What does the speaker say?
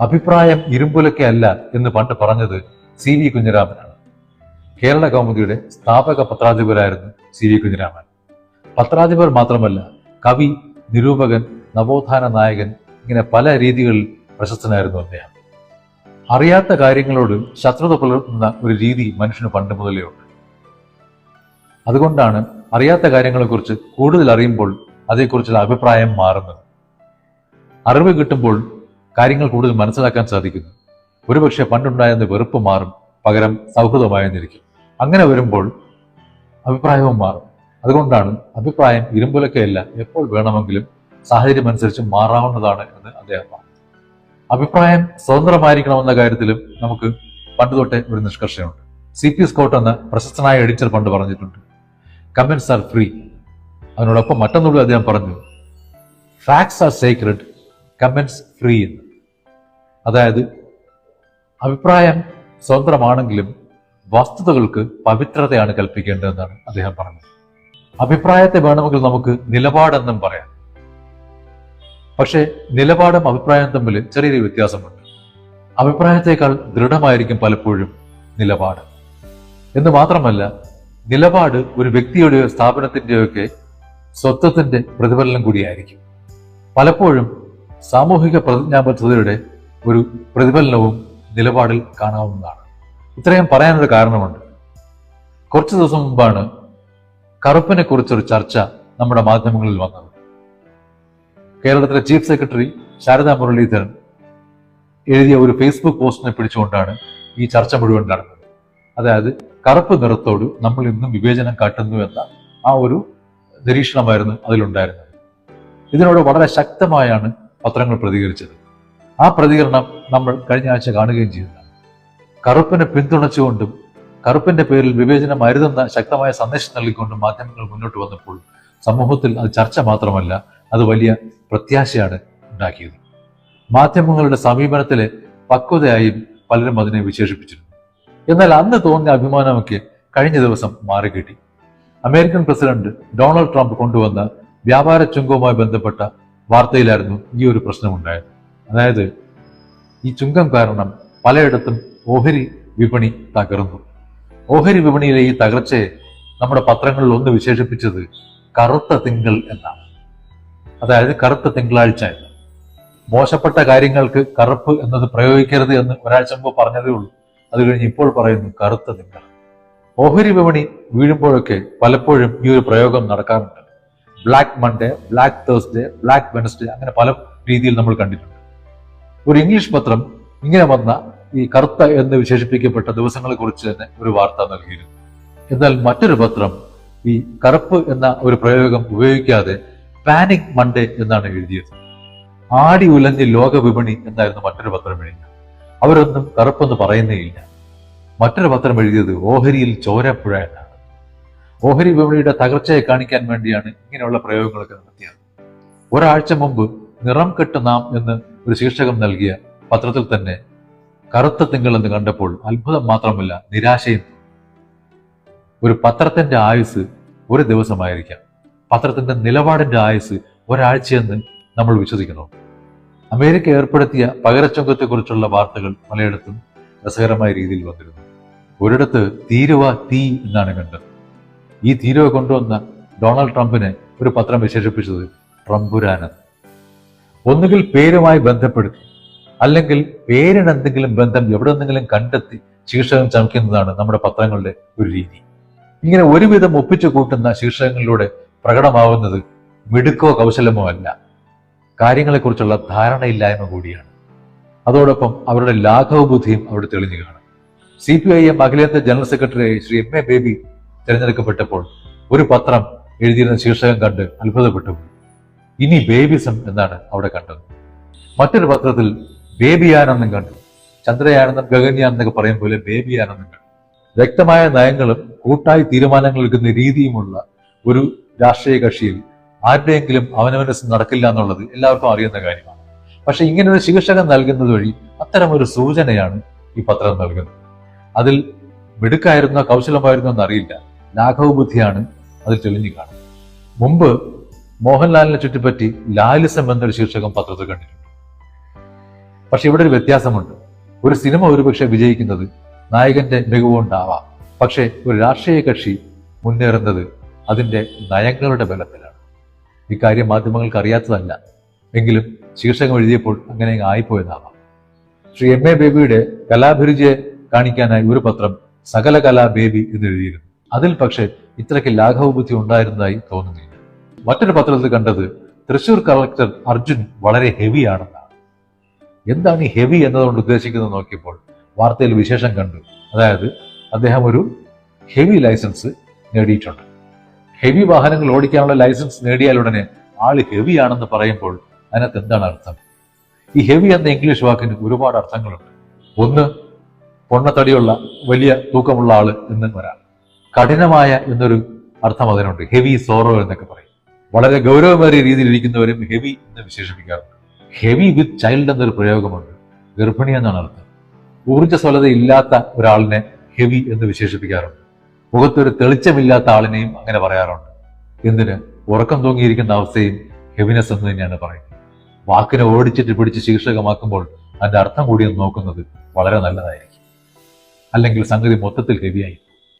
അഭിപ്രായം ഇരുമ്പുലക്കെ അല്ല എന്ന് പണ്ട് പറഞ്ഞത് സി വി കുഞ്ഞിരാമനാണ്. കേരള കൗമുദിയുടെ സ്ഥാപക പത്രാധിപരായിരുന്നു സി വി കുഞ്ഞിരാമൻ. പത്രാധിപർ മാത്രമല്ല കവി നിരൂപകൻ നവോത്ഥാന നായകൻ ഇങ്ങനെ പല രീതികളിൽ പ്രശസ്തനായിരുന്നു അദ്ദേഹം. അറിയാത്ത കാര്യങ്ങളോട് ശത്രുത പുലർത്തുന്ന ഒരു രീതി മനുഷ്യന് പണ്ട് മുതലേ ഉണ്ട്. അതുകൊണ്ടാണ് അറിയാത്ത കാര്യങ്ങളെക്കുറിച്ച് കൂടുതൽ അറിയുമ്പോൾ അതേക്കുറിച്ചുള്ള അഭിപ്രായം മാറുന്നത്. അറിവ് കിട്ടുമ്പോൾ കാര്യങ്ങൾ കൂടുതൽ മനസ്സിലാക്കാൻ സാധിക്കുന്നു. ഒരുപക്ഷെ പണ്ടുണ്ടായിരുന്ന വെറുപ്പ് മാറും പകരം സൗഹൃദമായെന്നിരിക്കും. അങ്ങനെ വരുമ്പോൾ അഭിപ്രായവും മാറും. അതുകൊണ്ടാണ് അഭിപ്രായം ഇരുമ്പുലക്കയല്ല എപ്പോൾ വേണമെങ്കിലും സാഹചര്യം അനുസരിച്ച് മാറാവുന്നതാണ് എന്ന് അദ്ദേഹം പറഞ്ഞു. അഭിപ്രായം സ്വതന്ത്രമായിരിക്കണമെന്ന കാര്യത്തിലും നമുക്ക് പണ്ട് തൊട്ടേ ഒരു നിഷ്കർഷയുണ്ട്. സി പി സ്കോട്ട് എന്ന പ്രശസ്തനായ എഡിറ്റർ പണ്ട് പറഞ്ഞിട്ടുണ്ട്. കമന്റ്സ് ആർ ഫ്രീ അതിനോടൊപ്പം മറ്റൊന്നുകൂടി അദ്ദേഹം പറഞ്ഞു. Facts are sacred comments free എന്ന്. അതായത് അഭിപ്രായം സ്വതന്ത്രമാണെങ്കിലും വസ്തുതകൾക്ക് പവിത്രതയാണ് കൽപ്പിക്കേണ്ടതെന്നാണ് അദ്ദേഹം പറഞ്ഞത്. അഭിപ്രായത്തെ വേണമെങ്കിൽ നമുക്ക് നിലപാടെന്നും പറയാം. പക്ഷേ നിലപാടും അഭിപ്രായം തമ്മിൽ ചെറിയൊരു വ്യത്യാസമുണ്ട്. അഭിപ്രായത്തെക്കാൾ ദൃഢമായിരിക്കും പലപ്പോഴും നിലപാട്. എന്ന് മാത്രമല്ല നിലപാട് ഒരു വ്യക്തിയുടെയോ സ്ഥാപനത്തിന്റെയോ ഒക്കെ സ്വത്വത്തിന്റെ പ്രതിഫലനം കൂടിയായിരിക്കും. പലപ്പോഴും സാമൂഹിക പ്രതിജ്ഞാബദ്ധതയുടെ ഒരു പ്രതിഫലനവും നിലപാടിൽ കാണാവുന്നതാണ്. ഇത്രയും പറയാനൊരു കാരണമുണ്ട്. കുറച്ച് ദിവസം മുമ്പാണ് കറുപ്പിനെ കുറിച്ചൊരു ചർച്ച നമ്മുടെ മാധ്യമങ്ങളിൽ വന്നത്. കേരളത്തിലെ ചീഫ് സെക്രട്ടറി ശാരദാ മുരളീധരൻ എഴുതിയ ഒരു ഫേസ്ബുക്ക് പോസ്റ്റിനെ പിടിച്ചുകൊണ്ടാണ് ഈ ചർച്ച മുഴുവൻ നടന്നത്. അതായത് കറുപ്പ് നിറത്തോട് നമ്മൾ ഇന്നും വിവേചനം കാട്ടുന്നു എന്ന ആ ഒരു നിരീക്ഷണമായിരുന്നു അതിലുണ്ടായിരുന്നത്. ഇതിനോട് വളരെ ശക്തമായാണ് പത്രങ്ങൾ പ്രതികരിച്ചത്. ആ പ്രതികരണം നമ്മൾ കഴിഞ്ഞ ആഴ്ച കാണുകയും ചെയ്യുന്നു കറുപ്പിനെ പിന്തുണച്ചുകൊണ്ടും കറുപ്പിന്റെ പേരിൽ വിവേചനം അരുതെന്ന ശക്തമായ സന്ദേശം നൽകിക്കൊണ്ടും മാധ്യമങ്ങൾ മുന്നോട്ട് വന്നപ്പോൾ സമൂഹത്തിൽ അത് ചർച്ച മാത്രമല്ല അത് വലിയ പ്രത്യാശയാണ് ഉണ്ടാക്കിയത്. മാധ്യമങ്ങളുടെ സമീപനത്തിലെ പക്വതയായും പലരും അതിനെ വിശേഷിപ്പിച്ചിരുന്നു. എന്നാൽ അന്ന് തോന്നിയ അഭിമാനമൊക്കെ കഴിഞ്ഞ ദിവസം മാറിക്കിട്ടി. അമേരിക്കൻ പ്രസിഡന്റ് ഡൊണാൾഡ് ട്രംപ് കൊണ്ടുവന്ന വ്യാപാര ചുങ്കവുമായി ബന്ധപ്പെട്ട വാർത്തയിലായിരുന്നു ഈ ഒരു പ്രശ്നമുണ്ടായത്. അതായത് ഈ ചുങ്കം കാരണം പലയിടത്തും ഓഹരി വിപണി തകർന്നു. ഓഹരി വിപണിയിലെ ഈ തകർച്ചയെ നമ്മുടെ പത്രങ്ങളിൽ ഒന്ന് വിശേഷിപ്പിച്ചത് കറുത്ത തിങ്കൾ എന്നാണ്. അതായത് കറുത്ത തിങ്കളാഴ്ച എന്ന്. മോശപ്പെട്ട കാര്യങ്ങൾക്ക് കറുപ്പ് എന്നത് പ്രയോഗിക്കരുത് എന്ന് ഒരാഴ്ച മുമ്പ് പറഞ്ഞതേ ഉള്ളൂ. അത് കഴിഞ്ഞ് ഇപ്പോൾ പറയുന്നു കറുത്ത തിങ്കൾ. ഓഹരി വിപണി വീഴുമ്പോഴൊക്കെ പലപ്പോഴും ഈ ഒരു പ്രയോഗം നടക്കാറുണ്ട്. Black Monday black Thursday black Wednesday അങ്ങനെ പല രീതിയിൽ നമ്മൾ കണ്ടിട്ടുണ്ട്. ഒരു ഇംഗ്ലീഷ് പത്രം ഇങ്ങനെ വന്ന ഈ കറുത്ത എന്ന് വിശേഷിപ്പിക്കപ്പെട്ട ദിവസങ്ങളെ കുറിച്ച് തന്നെ ഒരു വാർത്ത നൽകിയിരുന്നു. എന്നാൽ മറ്റൊരു പത്രം ഈ കറുപ്പ് എന്ന ഒരു പ്രയോഗം ഉപയോഗിക്കാതെ പാനിക് മൺഡേ എന്നാണ് എഴുതിയത്. ആടി ഉലഞ്ഞ് ലോക വിപണി എന്നായിരുന്നു മറ്റൊരു പത്രം എഴുതിയത്. അവരൊന്നും കറുപ്പെന്ന് പറയുന്നേയില്ല. മറ്റൊരു പത്രം എഴുതിയത് ഓഹരിയിൽ ചോരപ്പുഴ എന്നാണ്. ഓഹരി വിപണിയുടെ തകർച്ചയെ കാണിക്കാൻ വേണ്ടിയാണ് ഇങ്ങനെയുള്ള പ്രയോഗങ്ങളൊക്കെ നടത്തിയത്. ഒരാഴ്ച മുമ്പ് നിറം കെട്ട് നാം എന്ന് ഒരു ശീർഷകം നൽകിയ പത്രത്തിൽ തന്നെ കറുത്ത തിങ്കൾ എന്ന് കണ്ടപ്പോൾ അത്ഭുതം മാത്രമല്ല നിരാശയും ഒരു പത്രത്തിന്റെ ആയുസ് ഒരു ദിവസമായിരിക്കാം. പത്രത്തിന്റെ നിലപാടിന്റെ ആയുസ് ഒരാഴ്ചയെന്ന് നമ്മൾ വിശ്വസിക്കുന്നു. അമേരിക്ക ഏർപ്പെടുത്തിയ പകരച്ചുങ്കത്തെക്കുറിച്ചുള്ള വാർത്തകൾ പലയിടത്തും രസകരമായ രീതിയിൽ വന്നിരുന്നു. ഒരിടത്ത് തീരുവ തീ എന്നാണ് കണ്ടത്. ഈ തീരുവ കൊണ്ടുവന്ന ഡൊണാൾഡ് ട്രംപിനെ ഒരു പത്രം വിശേഷിപ്പിച്ചത് ട്രംപുരാനെന്ന് ഒന്നുകിൽ പേരുമായി ബന്ധപ്പെടുത്തി അല്ലെങ്കിൽ പേരിന് എന്തെങ്കിലും ബന്ധം എവിടെ നിന്നെങ്കിലും കണ്ടെത്തി ശീർഷകം ചമയ്ക്കുന്നതാണ് നമ്മുടെ പത്രങ്ങളുടെ ഒരു രീതി. ഇങ്ങനെ ഒരുവിധം ഒപ്പിച്ചു കൂട്ടുന്ന ശീർഷകങ്ങളിലൂടെ പ്രകടമാവുന്നത് മിടുക്കോ കൗശലമോ അല്ല. കാര്യങ്ങളെക്കുറിച്ചുള്ള ധാരണയില്ലായ്മ കൂടിയാണ്. അതോടൊപ്പം അവരുടെ ലാഘവ ബുദ്ധിയും അവിടെ തെളിഞ്ഞു കാണും. സി പി ഐ എം അഖിലേന്ത്യാ ജനറൽ സെക്രട്ടറിയായി ശ്രീ എം എ ബേബി തിരഞ്ഞെടുക്കപ്പെട്ടപ്പോൾ ഒരു പത്രം എഴുതിയിരുന്ന ശീർഷകം കണ്ട് അത്ഭുതപ്പെട്ടു. ഇനി ബേബിസം എന്നാണ് അവിടെ കണ്ടത്. മറ്റൊരു പത്രത്തിൽ ബേബിയാനന്ദം കണ്ടു. ചന്ദ്രയാനെന്നും ഗഗൻയാനെന്നൊക്കെ പറയും പോലെ ബേബിയാനന്ദം കണ്ടു. വ്യക്തമായ നയങ്ങളും കൂട്ടായി തീരുമാനങ്ങൾ എടുക്കുന്ന രീതിയുമുള്ള ഒരു രാഷ്ട്രീയ കക്ഷിയിൽ ആരുടെയെങ്കിലും അവനവന് നടക്കില്ല എന്നുള്ളത് എല്ലാവർക്കും അറിയുന്ന കാര്യമാണ്. പക്ഷെ ഇങ്ങനെ ഒരു ശീർഷകം നൽകുന്നത് വഴി അത്തരം ഒരു സൂചനയാണ് ഈ പത്രം നൽകുന്നത്. അതിൽ മിടുക്കായിരുന്നോ കൗശലമായിരുന്നോ എന്നറിയില്ല. ലാഘവ ബുദ്ധിയാണ് അതിൽ തെളിഞ്ഞു കാണുന്നത്. മുമ്പ് മോഹൻലാലിനെ ചുറ്റിപ്പറ്റി ലാലിസം എന്നൊരു ശീർഷകം പത്രത്തിൽ കണ്ടിട്ടുണ്ട്. പക്ഷെ ഇവിടെ ഒരു വ്യത്യാസമുണ്ട്. ഒരു സിനിമ ഒരുപക്ഷെ വിജയിക്കുന്നത് നായകന്റെ മികവുകൊണ്ടാവാം. പക്ഷേ ഒരു രാഷ്ട്രീയ കക്ഷി മുന്നേറുന്നത് അതിന്റെ നയങ്ങളുടെ ബലത്തിലാണ്. ഇക്കാര്യം മാധ്യമങ്ങൾക്ക് അറിയാത്തതല്ല. എങ്കിലും ശീർഷകം എഴുതിയപ്പോൾ അങ്ങനെ അങ്ങ് ആയിപ്പോയതാവാം. ശ്രീ എം എ ബേബിയുടെ കലാഭിരുചിയെ കാണിക്കാനായി ഒരു പത്രം സകല കലാ ബേബി എന്ന് എഴുതിയിരുന്നു അതിൽ പക്ഷേ ഇത്രയ്ക്ക് ലാഘവബുദ്ധി ഉണ്ടായിരുന്നതായി തോന്നുന്നില്ല. മറ്റൊരു പത്രത്തിൽ കണ്ടത് തൃശൂർ കളക്ടർ അർജുൻ വളരെ ഹെവി ആണെന്നാണ്. എന്താണ് ഈ ഹെവി എന്നതുകൊണ്ട് ഉദ്ദേശിക്കുന്നത് നോക്കിയപ്പോൾ വാർത്തയിൽ വിശേഷം കണ്ടു. അതായത് അദ്ദേഹം ഒരു ഹെവി ലൈസൻസ് നേടിയിട്ടുണ്ട്. ഹെവി വാഹനങ്ങൾ ഓടിക്കാനുള്ള ലൈസൻസ് നേടിയാൽ ഉടനെ ആൾ ഹെവി ആണെന്ന് പറയുമ്പോൾ അതിനകത്ത് എന്താണ് അർത്ഥം? ഈ ഹെവി എന്ന ഇംഗ്ലീഷ് വാക്കിന് ഒരുപാട് അർത്ഥങ്ങളുണ്ട്. ഒന്ന് പൊണ്ണത്തടിയുള്ള വലിയ തൂക്കമുള്ള ആൾ എന്ന് വരാം. കഠിനമായ എന്നൊരു അർത്ഥം അതിനുണ്ട്. ഹെവി സോറോ എന്നൊക്കെ പറയും. വളരെ ഗൗരവമേറിയ രീതിയിൽ ഇരിക്കുന്നവരും ഹെവി എന്ന് വിശേഷിപ്പിക്കാറുണ്ട്. ഹെവി വിത്ത് ചൈൽഡ് എന്നൊരു പ്രയോഗമുണ്ട്. ഗർഭിണി എന്നാണ് അർത്ഥം. ഊർജസ്വലത ഇല്ലാത്ത ഒരാളിനെ ഹെവി എന്ന് വിശേഷിപ്പിക്കാറുണ്ട്. മുഖത്തൊരു തെളിച്ചമില്ലാത്ത ആളിനെയും അങ്ങനെ പറയാറുണ്ട്. എന്തിന്? ഉറക്കം തൂങ്ങിയിരിക്കുന്ന അവസ്ഥയും ഹെവിനെസ് എന്ന് തന്നെയാണ് പറയുന്നത്. വാക്കിനെ ഓടിച്ചിട്ട് പിടിച്ച് ശീർഷകമാക്കുമ്പോൾ അതിന്റെ അർത്ഥം കൂടി നോക്കുന്നത് വളരെ നല്ലതായിരിക്കും. അല്ലെങ്കിൽ സംഗതി മൊത്തത്തിൽ ഹെവിയായി